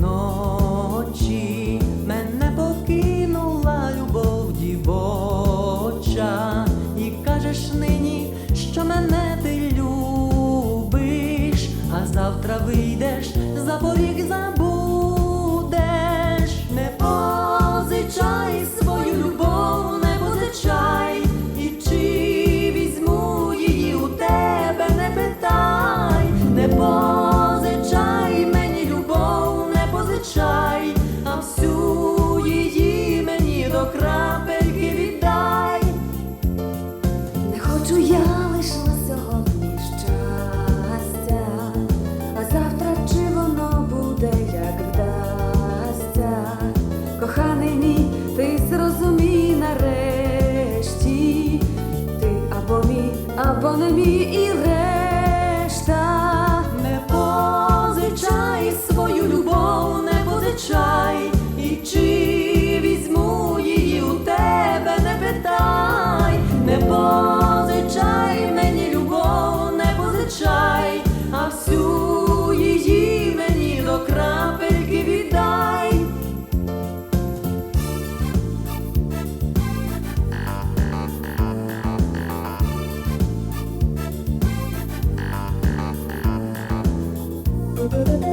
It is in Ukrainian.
ночі. Мене покинула любов дівоча, і кажеш нині, що мене ти любиш, а завтра вийдеш за поріг забув. Або не мій і Не